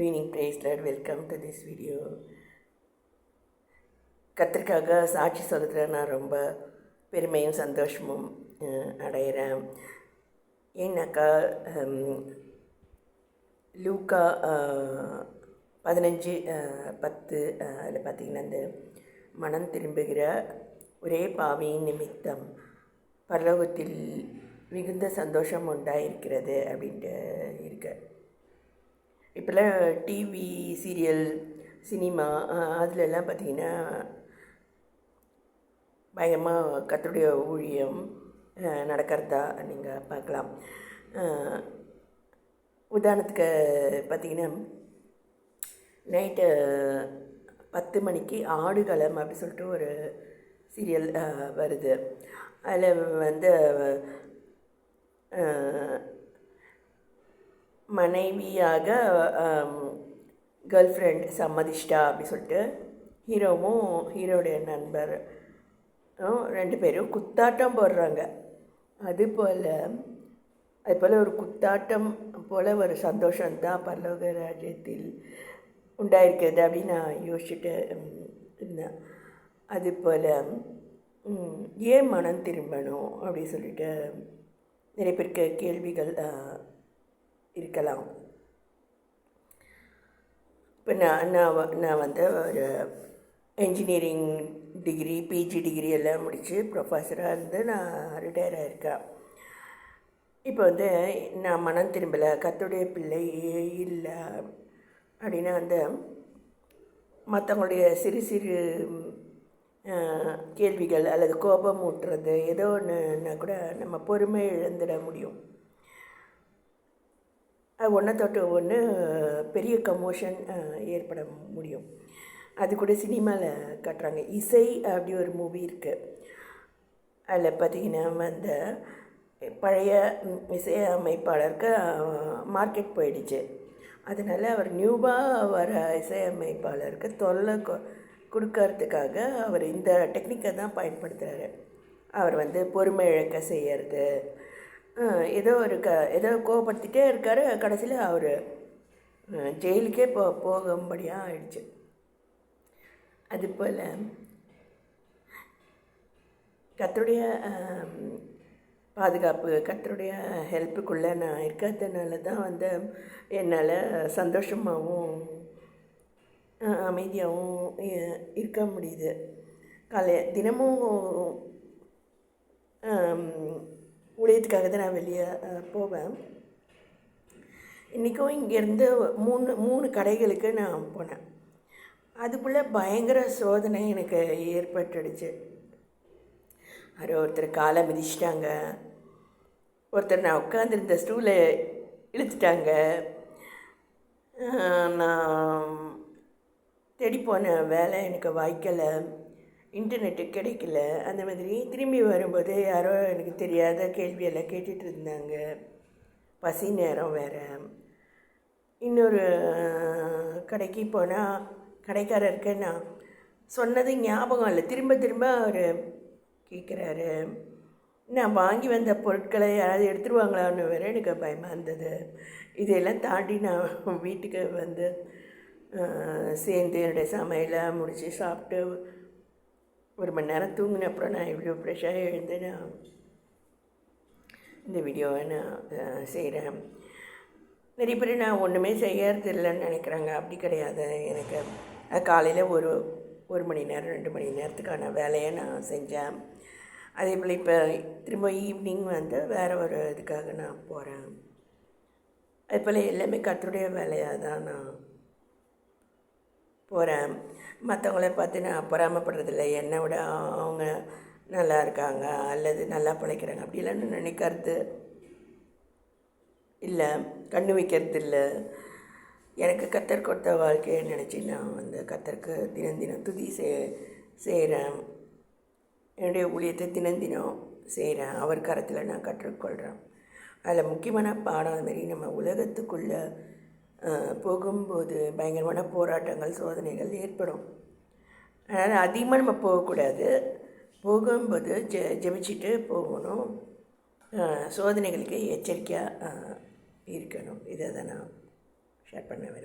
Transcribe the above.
Good evening, praise welcome Welcome video this கத்திற்காக சாட்சி சொல்கிற நான் ரொம்ப பெருமையும் சந்தோஷமும் அடைகிறேன் அடையிறேன். ஏன்னாக்கா லூக்கா பதினஞ்சு பத்து அதில் பார்த்தீங்கன்னா இந்த மனம் திரும்புகிற ஒரே பாவியின் நிமித்தம் பரலோகத்தில் மிகுந்த சந்தோஷம் உண்டாயிருக்கிறது அப்படின்ட்டு இருக்கு. இப்போல்லாம் டிவி சீரியல் சினிமா அதிலெல்லாம் பார்த்தீங்கன்னா பயங்கரமாக கத்தருடைய ஊழியம் நடக்கிறதா நீங்கள் பார்க்கலாம். உதாரணத்துக்கு பார்த்தீங்கன்னா நைட்டு பத்து மணிக்கு ஆடுகளம் அப்படி சொல்லிட்டு ஒரு சீரியல் வருது. அதில் வந்து மனைவியாக கேர்ள் ஃப்ரெண்ட் சம்மதிஷ்டா அப்படி சொல்லிட்டு ஹீரோவும் ஹீரோடைய நண்பர் ரெண்டு பேரும் குத்தாட்டம் போடுறாங்க. அதுபோல் அதுபோல் ஒரு குத்தாட்டம் போல் ஒரு சந்தோஷம்தான் பல்லோக ராஜ்யத்தில் உண்டாயிருக்கிறது அப்படின்னு நான் யோசிச்சுட்டு இருந்தேன். அதுபோல் ஏன் மனம் திரும்பணும் அப்படி சொல்லிட்டு நிறைய பேருக்கு கேள்விகள் இருக்கலாம். இப்போ நான் நான் நான் வந்து ஒரு இன்ஜினியரிங் டிகிரி பிஜி டிகிரி எல்லாம் முடித்து ப்ரொஃபஸராக இருந்து நான் ரிட்டையர் ஆயிருக்கேன். இப்போ வந்து நான் மனம் திரும்பலை கத்துடைய பிள்ளை இல்லை அப்படின்னா வந்து மற்றவங்களுடைய சிறு சிறு கேள்விகள் அல்லது கோபம் ஊட்டுறது ஏதோ ஒன்றுனா கூட நம்ம பொறுமை இழந்துட முடியும். ஒன்றை தொட்டு ஒன்று பெரிய கமோஷன் ஏற்பட முடியும். அது கூட சினிமாவில் காட்டுறாங்க. இசை அப்படி ஒரு மூவி இருக்குது அதில் பார்த்தீங்கன்னா வந்து பழைய இசையமைப்பாளருக்கு இசை அமைப்பாளருக்கு மார்க்கெட் போயிடுச்சு. அதனால் அவர் நியூவாக வர இசையமைப்பாளருக்கு தொல்லை கொ- கொடுக்கறதுக்காக அவர் இந்த டெக்னிக்கை தான் பயன்படுத்துகிறாரு அவர் வந்து பொறுமை இழக்க செய்கிறது ஏதோ ஒரு க ஏதோ கோபப்படுத்திட்டே இருக்கார். கடைசியில் அவர் ஜெயிலுக்கே போ போகும்படியாக ஆயிடுச்சு. அதுபோல் கத்தருடைய பாதுகாப்பு கத்தருடைய ஹெல்ப்புக்குள்ளே நான் இருக்கிறதுனால தான் வந்து என்னால் சந்தோஷமாகவும் அமைதியாகவும் இருக்க முடியுது. காலை தினமும் ஊழியத்துக்காக தான் நான் வெளியே போவேன். இன்றைக்கும் இங்கேருந்து மூணு மூணு கடைகளுக்கு நான் போனேன். அதுக்குள்ளே பயங்கர சோதனை எனக்கு ஏற்பட்டுடுச்சு. அது ஒருத்தர் காலை மிதிச்சிட்டாங்க. ஒருத்தர் நான் உட்காந்துருந்த ஸ்டூலை இழுத்துட்டாங்க. நான் தேடி போன வேலை எனக்கு வாய்க்கலை. இன்டர்நெட்டு கிடைக்கல. அந்த மாதிரி திரும்பி வரும்போது யாரோ எனக்கு தெரியாத கேள்வியெல்லாம் கேட்டுட்டு இருந்தாங்க. பசி நேரம் வேறு. இன்னொரு கடைக்கு போனால் கடைக்காரருக்கு நான் சொன்னது ஞாபகம் இல்லை. திரும்ப திரும்ப அவர் கேட்குறாரு நான் வாங்கி வந்த பொருட்களை யாராவது எடுத்துருவாங்களான்னு வேற எனக்கு பயமாக இருந்தது. இதையெல்லாம் தாண்டி நான் வீட்டுக்கு வந்து சேர்ந்து என்னுடைய சமையலை முடித்து சாப்பிட்டு ஒரு மணி நேரம் தூங்கின அப்புறம் நான் இவ்வளோ ஃப்ரெஷ்ஷாக எழுந்து நான் இந்த வீடியோவை நான் செய்கிறேன் நிறைய பேர் நான் ஒன்றுமே செய்யறது இல்லைன்னு நினைக்கிறாங்க. அப்படி கிடையாது. எனக்கு அது காலையில் ஒரு ஒரு மணி நேரம் ரெண்டு மணி நேரத்துக்கான வேலையை நான் செஞ்சேன். அதே போல் இப்போ திரும்ப ஈவினிங் வந்து வேறு ஒரு இதுக்காக நான் போகிறேன் அது போல் எல்லாமே கத்தருடைய வேலையாக தான் நான் போகிறேன் மற்றவங்கள பார்த்து நான் பொறாமப்படுறதில்ல. என்னை விட அவங்க நல்லா இருக்காங்க. அல்லது நல்லா பிழைக்கிறாங்க அப்படிலாம் நினைக்கிறது இல்லை. கண்ணு வைக்கிறது இல்லை. எனக்கு கத்தர் கொடுத்த வாழ்க்கையை நினச்சி நான் வந்து கத்தருக்கு தினம் தினம் துதி செய் செய்கிறேன் என்னுடைய ஊழியத்தை தினம் தினம் செய்கிறேன் அவர் கரத்தில் நான் கற்றுக்கொள்கிறேன் அதில் முக்கியமான பாடம் அது மாதிரி நம்ம உலகத்துக்குள்ளே போகும்போது பயங்கரமான போராட்டங்கள் சோதனைகள் ஏற்படும். அதனால் அதிகமாக நம்ம போகக்கூடாது. போகும்போது ஜெ ஜெபிச்சுட்டு போகணும். சோதனைகளுக்கு எச்சரிக்கையாக இருக்கணும். இதை தான் நான் ஷேர் பண்ண